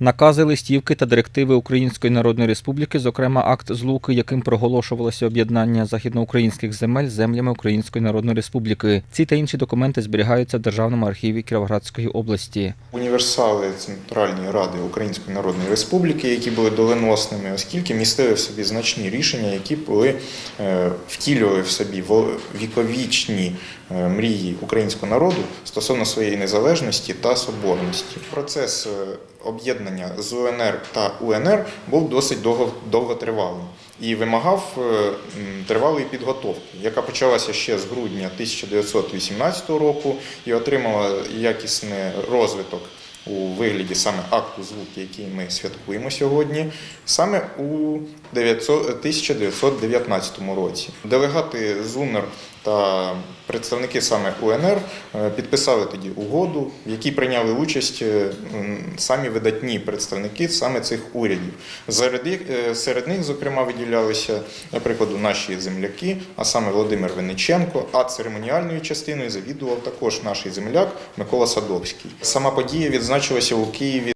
Накази, листівки та директиви Української Народної Республіки, зокрема акт злуки, яким проголошувалося об'єднання західноукраїнських земель з землями Української Народної Республіки. Ці та інші документи зберігаються в Державному архіві Кіровоградської області. Універсали Центральної Ради Української Народної Республіки, які були доленосними, оскільки містили в собі значні рішення, які були е, втілювали в собі віковічні е, мрії українського народу стосовно своєї незалежності та соборності. Процес е, об'єднання з УНР та УНР був досить довго, довготривалим і вимагав е, тривалої підготовки, яка почалася ще з грудня 1918 року і отримала якісний розвиток у вигляді саме акту звуки, який ми святкуємо сьогодні, саме у 900 1919 році. Делегати з УНР та представники саме УНР е, підписали тоді угоду, в якій прийняли участь е, самі видатні представники саме цих урядів. Серед, е, них, зокрема, виділялися, наприклад, наші земляки, а саме Володимир Винниченко, а церемоніальною частиною завідував також наш земляк Микола Садовський. Сама подія відзначилася у Києві